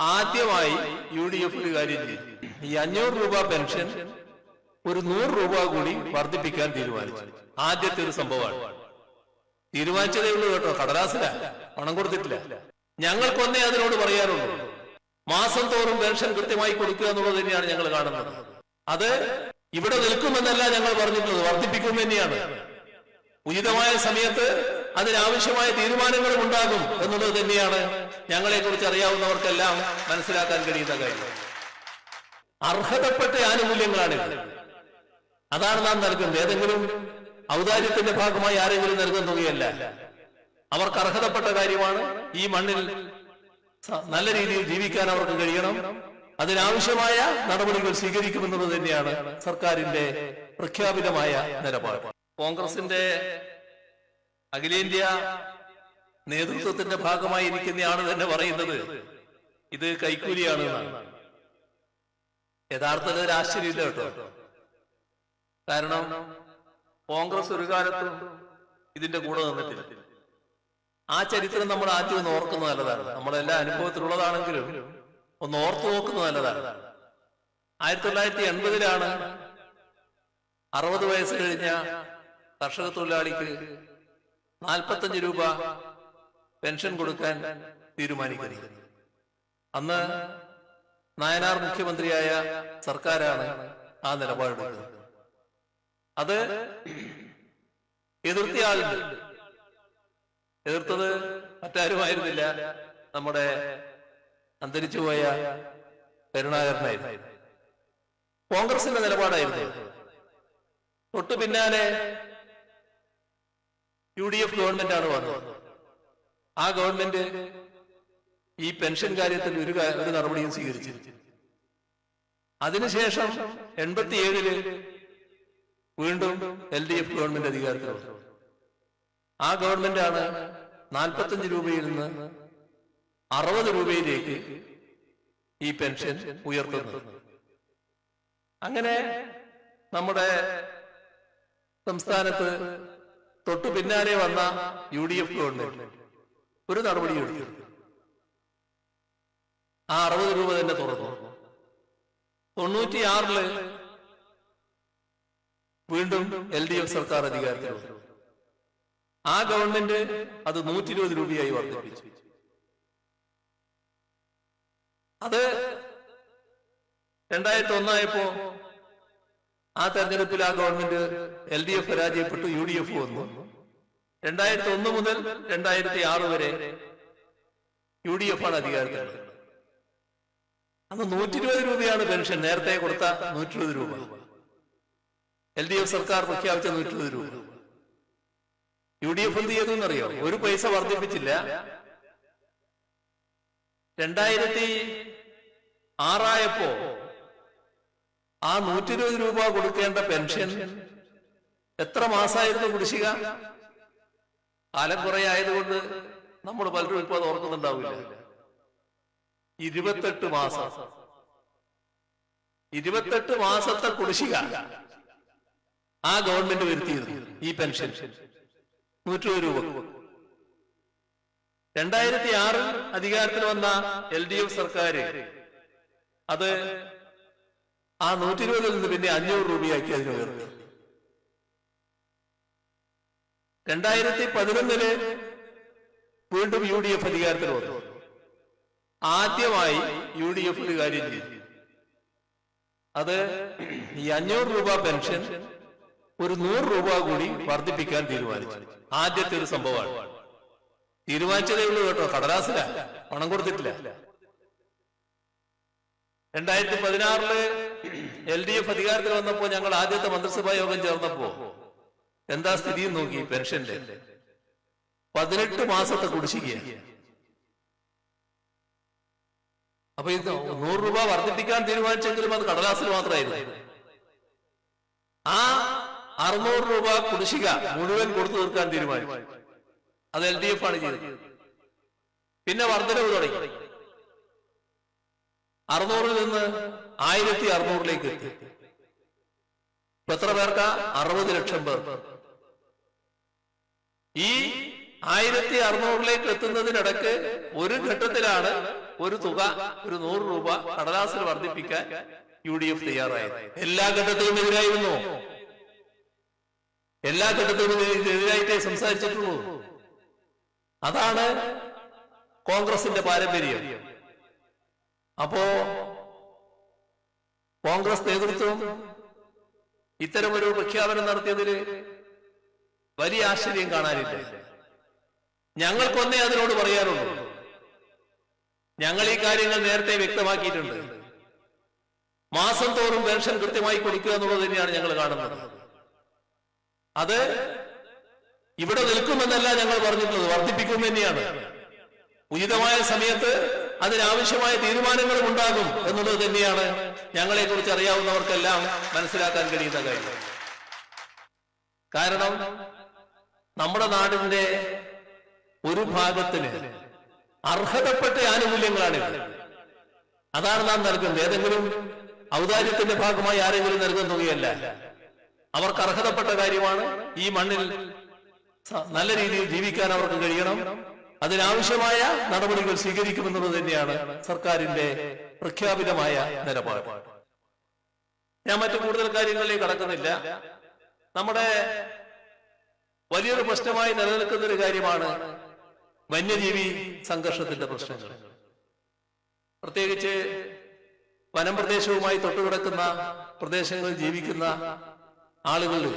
ആദ്യമായി U D F ഒരു കാര്യം ചെയ്തു. ഈ അഞ്ഞൂറ് രൂപ പെൻഷൻ ഒരു നൂറ് രൂപ കൂടി വർദ്ധിപ്പിക്കാൻ തീരുമാനിച്ചു. ആദ്യത്തെ ഒരു സംഭവമാണ്. തീരുമാനിച്ചതേ ഉള്ളൂ കേട്ടോ. കടലാസില. പണം കൊടുത്തിട്ടില്ല. ഞങ്ങൾക്കൊന്നേ അതിനോട് പറയാറുള്ളൂ. മാസം തോറും പെൻഷൻ കൃത്യമായി കൊടുക്കുക എന്നുള്ളത് തന്നെയാണ് ഞങ്ങൾ കാണുന്നത്. അത് ഇവിടെ നിൽക്കുമെന്നല്ല ഞങ്ങൾ പറഞ്ഞിട്ടുള്ളത്. വർദ്ധിപ്പിക്കും തന്നെയാണ്. ഉചിതമായ സമയത്ത് അതിനാവശ്യമായ തീരുമാനങ്ങളും ഉണ്ടാകും എന്നുള്ളത് തന്നെയാണ് ഞങ്ങളെ കുറിച്ച് അറിയാവുന്നവർക്കെല്ലാം മനസ്സിലാക്കാൻ കഴിയുന്ന കാര്യം. അർഹതപ്പെട്ട ആനുകൂല്യങ്ങളാണ് അതാണ് നാം നൽകുന്നത്. ഏതെങ്കിലും ഔദാര്യത്തിന്റെ ഭാഗമായി ആരെങ്കിലും നൽകുന്ന തുകയല്ല. അവർക്ക് അർഹതപ്പെട്ട കാര്യമാണ് ഈ മണ്ണിൽ നല്ല രീതിയിൽ ജീവിക്കാൻ അവർക്ക് കഴിയണം. അതിനാവശ്യമായ നടപടികൾ സ്വീകരിക്കുമെന്നുള്ളത് തന്നെയാണ് സർക്കാരിന്റെ പ്രഖ്യാപിതമായ നിലപാട്. കോൺഗ്രസിന്റെ അഖിലേന്ത്യാ നേതൃത്വത്തിന്റെ ഭാഗമായി ഇരിക്കുന്നയാണ് തന്നെ പറയുന്നത് ഇത് കൈക്കൂലിയാണ് യഥാർത്ഥത്തിൽ ഒരു കേട്ടോ. കാരണം കോൺഗ്രസ് ഒരു കാലത്തും ഇതിന്റെ കൂടെ നിന്നിട്ടില്ല. ആ ചരിത്രം നമ്മൾ ആദ്യം ഒന്ന് ഓർക്കുന്നത് നല്ലതാണ്. നമ്മളെല്ലാ അനുഭവത്തിലുള്ളതാണെങ്കിലും ഒന്ന് ഓർത്തു നോക്കുന്നത് നല്ലതാണ്. ആയിരത്തി തൊള്ളായിരത്തി എൺപതിലാണ് അറുപത് വയസ്സ് കഴിഞ്ഞ കർഷക തൊഴിലാളിക്ക് നാൽപ്പത്തഞ്ച് രൂപ പെൻഷൻ കൊടുക്കാൻ തീരുമാനിക്കുന്നത് അന്ന് നായനാർ മുഖ്യമന്ത്രിയായ സർക്കാരാണ് ആ നിലപാടെടുത്തത്. അത് എതിർത്തിയ ആളുണ്ട്. എതിർത്തത് മറ്റാരുമായിരുന്നില്ല. നമ്മുടെ അന്തരിച്ചുപോയ കരുണാകരനായിരുന്നു. കോൺഗ്രസിന്റെ നിലപാടായിരുന്നു തൊട്ടു പിന്നാലെ യു ഡി എഫ് ഗവൺമെന്റ് ആണ് വന്നത് ആ ഗവൺമെന്റ് ഈ പെൻഷൻ കാര്യത്തിൽ ഒരു ഒരു നടപടിയും സ്വീകരിച്ചിരുന്നു അതിനുശേഷം എൺപത്തിയേഴിൽ വീണ്ടും എൽ ഡി എഫ് ഗവൺമെന്റ് അധികാരത്തിൽ വന്നു ആ ഗവൺമെന്റ് ആണ് നാൽപ്പത്തഞ്ച് രൂപയിൽ നിന്ന് അറുപത് രൂപയിലേക്ക് ഈ പെൻഷൻ ഉയർത്തുന്നത്. അങ്ങനെ നമ്മുടെ സംസ്ഥാനത്ത് തൊട്ടു പിന്നാലെ വന്ന യു ഡി എഫ് ഗവൺമെന്റ് ഒരു നടപടി എടുത്തു. ആ അറുപത് രൂപ തന്നെ തുറന്നു. തൊണ്ണൂറ്റിയാറിൽ വീണ്ടും എൽ ഡി എഫ് സർക്കാർ അധികാരത്തിൽ ആ ഗവൺമെന്റ് അത് നൂറ്റി ഇരുപത് രൂപയായി വർദ്ധിപ്പിച്ചു. അത് രണ്ടായിരത്തി ഒന്നായപ്പോ ആ തെരഞ്ഞെടുപ്പിൽ ആ ഗവൺമെന്റ് എൽ ഡി എഫ് പരാജയപ്പെട്ടു യു ഡി എഫ് വന്നു. രണ്ടായിരത്തി ഒന്ന് മുതൽ രണ്ടായിരത്തി ആറ് വരെ യു ഡി എഫ് ആണ് അധികാരത്തിൽ അന്ന് നൂറ്റി ഇരുപത് രൂപയാണ് പെൻഷൻ നേരത്തെ കൊടുത്ത നൂറ്റി ഇരുപത് രൂപ. എൽ ഡി എഫ് സർക്കാർ പ്രഖ്യാപിച്ച നൂറ്റി ഇരുപത് രൂപ. യു ഡി എഫ് എന്ത് ചെയ്തു എന്നറിയോ? ഒരു പൈസ വർദ്ധിപ്പിച്ചില്ല. രണ്ടായിരത്തി ആറായപ്പോ ആ നൂറ്റി ഇരുപത് രൂപ കൊടുക്കേണ്ട പെൻഷൻ എത്ര മാസമായിരുന്നു കുടിശ്ശിക? കാലം കുറെ ആയതുകൊണ്ട് നമ്മൾ പലരും ഇപ്പൊ അത് ഓർക്കുന്നുണ്ടാവില്ല. ഇരുപത്തെട്ട് മാസം. ഇരുപത്തെട്ട് മാസത്തെ കുടിശ്ശിക ആ ഗവൺമെന്റ് വരുത്തിയിരുന്നു ഈ പെൻഷൻ. നൂറ്റി രൂപ. രണ്ടായിരത്തി ആറിൽ അധികാരത്തിൽ വന്ന എൽ ഡി എഫ് സർക്കാർ അത് ആ നൂറ്റി ഇരുപതിൽ നിന്ന് പിന്നെ അഞ്ഞൂറ് രൂപയാക്കി അതിന് ഉയർത്തി. രണ്ടായിരത്തി പതിനൊന്നിൽ വീണ്ടും യു ഡി എഫ് അധികാരത്തിൽ വന്നു. ആദ്യമായി യു ഡി എഫ് ഒരു കാര്യം ചെയ്തു. അത് ഈ അഞ്ഞൂറ് രൂപ പെൻഷൻ ഒരു നൂറ് രൂപ കൂടി വർദ്ധിപ്പിക്കാൻ തീരുമാനിച്ചു. ആദ്യത്തെ ഒരു സംഭവമാണ്. തീരുമാനിച്ചതേ ഉള്ളൂ കേട്ടോ. കടലാസില. പണം കൊടുത്തിട്ടില്ല. രണ്ടായിരത്തി പതിനാറിൽ എൽ ഡി എഫ് അധികാരത്തിൽ വന്നപ്പോ ഞങ്ങൾ ആദ്യത്തെ മന്ത്രിസഭാ യോഗം ചേർന്നപ്പോ എന്താ സ്ഥിതി നോക്കി പെൻഷന്റെ. പതിനെട്ട് മാസത്തെ കുടിശ്ശിക. അപ്പൊ ഇത് നൂറ് രൂപ വർദ്ധിപ്പിക്കാൻ തീരുമാനിച്ചെങ്കിലും അത് കടലാസിൽ മാത്രമായിരുന്നു. ആ അറുന്നൂറ് രൂപ കുടിശ്ശിക മുഴുവൻ കൊടുത്തു തീർക്കാൻ തീരുമാനിച്ചു. അത് എൽ ഡി എഫ് ആണ് ചെയ്തത്. പിന്നെ വർധനവ് തുടങ്ങി. അറുന്നൂറിൽ നിന്ന് ആയിരത്തി അറുന്നൂറിലേക്ക് എത്തി. ഇപ്പൊ എത്ര പേർക്ക്? അറുപത് ലക്ഷം പേർ. ഈ ആയിരത്തി അറുന്നൂറിലേക്ക് എത്തുന്നതിനിടക്ക് ഒരു ഘട്ടത്തിലാണ് ഒരു തുക ഒരു നൂറ് രൂപ കടലാസിൽ വർദ്ധിപ്പിക്കാൻ യു ഡി എഫ് തയ്യാറായത്. എല്ലാ ഘട്ടത്തിലും എതിരായിരുന്നു. എല്ലാ ഘട്ടത്തിലും എതിരായിട്ടേ സംസാരിച്ചിട്ടുള്ളൂ. അതാണ് കോൺഗ്രസിന്റെ പാരമ്പര്യം. അപ്പോ കോൺഗ്രസ് നേതൃത്വം ഇത്തരമൊരു പ്രഖ്യാപനം നടത്തിയതിൽ വലിയ ആശ്ചര്യം കാണാനില്ല. ഞങ്ങൾക്കൊന്നേ അതിനോട് പറയാറുള്ളൂ. ഞങ്ങൾ ഈ കാര്യങ്ങൾ നേരത്തെ വ്യക്തമാക്കിയിട്ടുണ്ട്. മാസം തോറും പെൻഷൻ കൃത്യമായി കൊടുക്കുക എന്നുള്ളത് തന്നെയാണ് ഞങ്ങൾ കാണുന്നത്. അത് ഇവിടെ നിൽക്കുമെന്നല്ല ഞങ്ങൾ പറഞ്ഞിട്ടുള്ളത്. വർദ്ധിപ്പിക്കും തന്നെയാണ്. ഉചിതമായ സമയത്ത് അതിനാവശ്യമായ തീരുമാനങ്ങളും ഉണ്ടാകും എന്നുള്ളത് തന്നെയാണ് ഞങ്ങളെ കുറിച്ച് അറിയാവുന്നവർക്കെല്ലാം മനസ്സിലാക്കാൻ കഴിയുന്ന കാര്യം. കാരണം നമ്മുടെ നാടിന്റെ ഒരു ഭാഗത്തിന് അർഹതപ്പെട്ട ആനുകൂല്യങ്ങളാണ് അതാണ് നാം നൽകുന്നത്. ഏതെങ്കിലും ഔദാര്യത്തിന്റെ ഭാഗമായി ആരെങ്കിലും നൽകുന്ന തുകയല്ല. അവർക്ക് അർഹതപ്പെട്ട കാര്യമാണ് ഈ മണ്ണിൽ നല്ല രീതിയിൽ ജീവിക്കാൻ അവർക്ക് കഴിയണം. അതിനാവശ്യമായ നടപടികൾ സ്വീകരിക്കുമെന്നുള്ളത് തന്നെയാണ് സർക്കാരിന്റെ പ്രഖ്യാപിതമായ നിലപാട്. ഞാൻ മറ്റു കൂടുതൽ കാര്യങ്ങളിലേക്ക് കടക്കുന്നില്ല. നമ്മുടെ വലിയൊരു പ്രശ്നമായി നിലനിൽക്കുന്ന ഒരു കാര്യമാണ് വന്യജീവി സംഘർഷത്തിന്റെ പ്രശ്നങ്ങൾ. പ്രത്യേകിച്ച് വനം പ്രദേശവുമായി തൊട്ടുകിടക്കുന്ന പ്രദേശങ്ങളിൽ ജീവിക്കുന്ന ആളുകളിൽ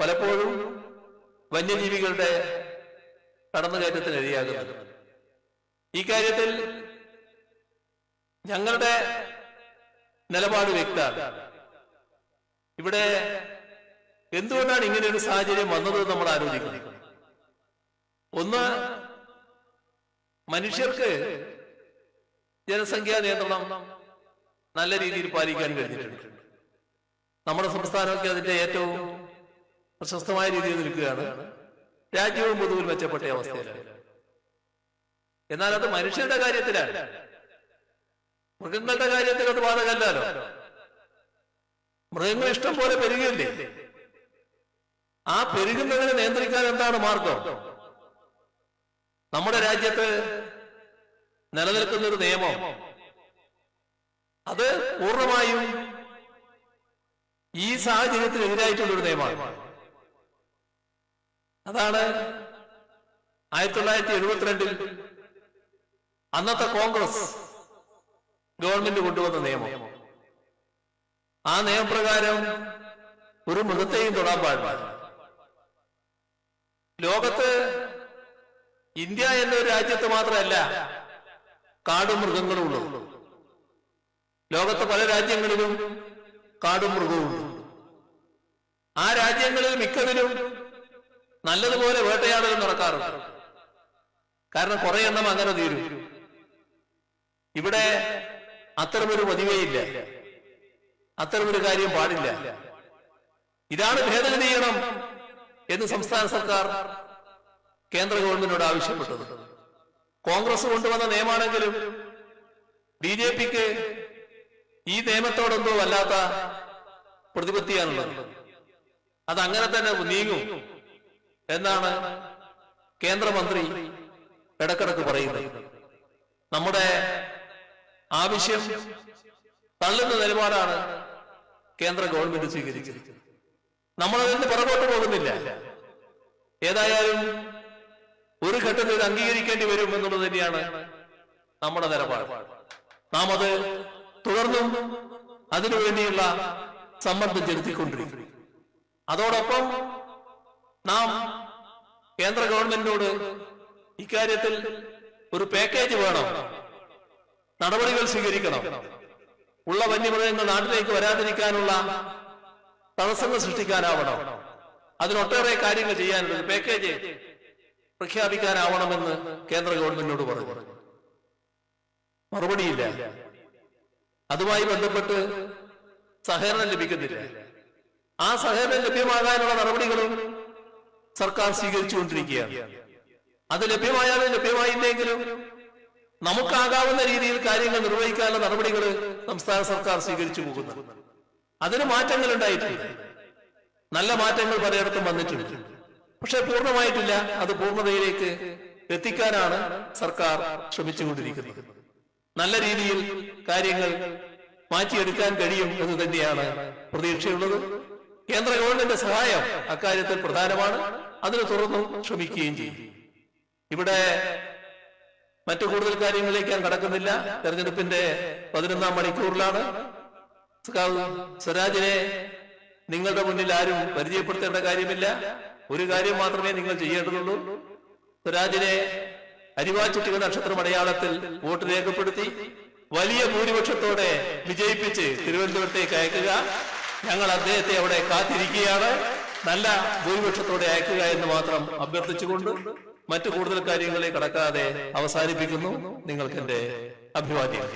പലപ്പോഴും വന്യജീവികളുടെ കടന്നുകയറ്റത്തിന് ഇരയാകുന്നത് ഈ കാര്യത്തിൽ ഞങ്ങളുടെ നിലപാട് വ്യക്തമാണ്. ഇവിടെ എന്തുകൊണ്ടാണ് ഇങ്ങനെ ഒരു സാഹചര്യം വന്നത് നമ്മൾ ആലോചിക്കുന്നത് ഒന്ന് മനുഷ്യർക്ക് ജനസംഖ്യാ നിയന്ത്രണം നല്ല രീതിയിൽ പാലിക്കാൻ കഴിഞ്ഞിട്ടുണ്ട്. നമ്മുടെ സംസ്ഥാനമൊക്കെ അതിന്റെ ഏറ്റവും പ്രശസ്തമായ രീതിയിൽ നിൽക്കുകയാണ്. രാജ്യവും പൊതുവിൽ മെച്ചപ്പെട്ട അവസ്ഥയിലാണ്. എന്നാൽ അത് മനുഷ്യരുടെ കാര്യത്തിലാണ്. മൃഗങ്ങളുടെ കാര്യത്തിൽ അത് ബാധകല്ലോ മൃഗങ്ങൾ ഇഷ്ടം പോലെ പെരുകില്ലേ ആ പെരുകുന്നതിനെ നിയന്ത്രിക്കാൻ എന്താണ് മാർഗം? നമ്മുടെ രാജ്യത്ത് നിലനിൽക്കുന്ന ഒരു നിയമം. അത് പൂർണമായും ഈ സാഹചര്യത്തിന് എതിരായിട്ടുള്ള ഒരു നിയമമാണ്. അതാണ് ആയിരത്തി തൊള്ളായിരത്തി എഴുപത്തിരണ്ടിൽ അന്നത്തെ കോൺഗ്രസ് ഗവൺമെന്റ് കൊണ്ടുവന്ന നിയമം. ആ നിയമപ്രകാരം ഒരു മൃഗത്തെയും തൊടാൻ പാടില്ല. ലോകത്ത് ഇന്ത്യ എന്നൊരു രാജ്യത്ത് മാത്രമല്ല കാടും മൃഗങ്ങളും ഉള്ളത് ലോകത്തെ പല രാജ്യങ്ങളിലും കാടും മൃഗവും ആ രാജ്യങ്ങളിൽ മിക്കതിലും നല്ലതുപോലെ വേട്ടയാടൽ നടക്കാറുണ്ട്. കാരണം കുറെ എണ്ണം അങ്ങനെ തീരും. ഇവിടെ അത്തരമൊരു പതിവേയില്ല. അത്തരമൊരു കാര്യം പാടില്ല. ഇതാണ് ഭേദഗതി ചെയ്യണം എന്ന് സംസ്ഥാന സർക്കാർ കേന്ദ്ര ഗവൺമെന്റിനോട് ആവശ്യപ്പെട്ടത്. കോൺഗ്രസ് കൊണ്ടുവന്ന നിയമാണെങ്കിലും ബി ജെ പിക്ക് ഈ നിയമത്തോടൊന്നും വല്ലാത്ത പ്രതിപത്തിയാണുള്ളത്. അതങ്ങനെ തന്നെ നീങ്ങും. എന്നാണ് കേന്ദ്രമന്ത്രി ഇടക്കിടക്ക് പറയുന്നത്. നമ്മുടെ ആവശ്യം തള്ളുന്ന നിലപാടാണ് കേന്ദ്ര ഗവൺമെന്റ് സ്വീകരിച്ചത്. നമ്മൾ അതിന് പുറകോട്ട് പോകുന്നില്ല. ഏതായാലും ഒരു ഘട്ടത്തിൽ ഇത് അംഗീകരിക്കേണ്ടി വരും എന്നുള്ളത് തന്നെയാണ് നമ്മുടെ നിലപാട്. നാം അത് തുടർന്നും അതിനുവേണ്ടിയുള്ള സമ്മർദ്ദം ചെലുത്തിക്കൊണ്ടിരിക്കും അതോടൊപ്പം നാം കേന്ദ്ര ഗവൺമെന്റിനോട് ഇക്കാര്യത്തിൽ ഒരു പാക്കേജ് വേണം. നടപടികൾ സ്വീകരിക്കണം. ഉള്ള വന്യമൃഗങ്ങൾ നാട്ടിലേക്ക് വരാതിരിക്കാനുള്ള തടസ്സങ്ങൾ സൃഷ്ടിക്കാനാവണം. അതിനൊട്ടേറെ കാര്യങ്ങൾ ചെയ്യാനുണ്ട്. പാക്കേജ് പ്രഖ്യാപിക്കാനാവണമെന്ന് കേന്ദ്ര ഗവൺമെന്റിനോട് പറഞ്ഞു. മറുപടിയില്ല. അതുമായി ബന്ധപ്പെട്ട് സഹകരണം ലഭിക്കുന്നില്ല. ആ സഹകരണം ലഭ്യമാകാനുള്ള നടപടികളും സർക്കാർ സ്വീകരിച്ചുകൊണ്ടിരിക്കുകയാണ്. അത് ലഭ്യമായാലും ലഭ്യമായില്ലെങ്കിലും നമുക്കാകാവുന്ന രീതിയിൽ കാര്യങ്ങൾ നിർവഹിക്കാനുള്ള നടപടികൾ സംസ്ഥാന സർക്കാർ സ്വീകരിച്ചു പോകുന്നു. അതിന് മാറ്റങ്ങൾ ഉണ്ടായിട്ടുണ്ട് നല്ല മാറ്റങ്ങൾ പലയിടത്തും വന്നിട്ടുണ്ട്. പക്ഷെ പൂർണമായിട്ടില്ല. അത് പൂർണതയിലേക്ക് എത്തിക്കാനാണ് സർക്കാർ ശ്രമിച്ചുകൊണ്ടിരിക്കുന്നത്. നല്ല രീതിയിൽ കാര്യങ്ങൾ മാറ്റിയെടുക്കാൻ കഴിയും എന്ന് തന്നെയാണ് പ്രതീക്ഷയുള്ളത്. കേന്ദ്ര ഗവൺമെന്റ് സഹായം അക്കാര്യത്തിൽ പ്രധാനമാണ്. അതിന് തുറന്നു ശ്രമിക്കുകയും ചെയ്യും. ഇവിടെ മറ്റു കൂടുതൽ കാര്യങ്ങളിലേക്ക് ഞാൻ കടക്കുന്നില്ല. തെരഞ്ഞെടുപ്പിന്റെ പതിനൊന്നാം മണിക്കൂറിലാണ്. സ്വരാജിനെ നിങ്ങളുടെ മുന്നിൽ ആരും പരിചയപ്പെടുത്തേണ്ട കാര്യമില്ല. ഒരു കാര്യം മാത്രമേ നിങ്ങൾ ചെയ്യേണ്ടതുള്ളൂ. സ്വരാജിനെ അരിവാച്ചുട്ടിക നക്ഷത്രം അടയാളത്തിൽ വോട്ട് രേഖപ്പെടുത്തി വലിയ ഭൂരിപക്ഷത്തോടെ വിജയിപ്പിച്ച് തിരുവനന്തപുരത്തേക്ക് അയക്കുക. ഞങ്ങൾ അദ്ദേഹത്തെ അവിടെ കാത്തിരിക്കുകയാണ്. നല്ല ഭൂരിപക്ഷത്തോടെ അയക്കുക എന്ന് മാത്രം അഭ്യർത്ഥിച്ചുകൊണ്ട് മറ്റു കൂടുതൽ കാര്യങ്ങളെ കടക്കാതെ അവസാനിപ്പിക്കുന്നു. നിങ്ങൾക്ക് എന്റെ അഭിവാദ്യം.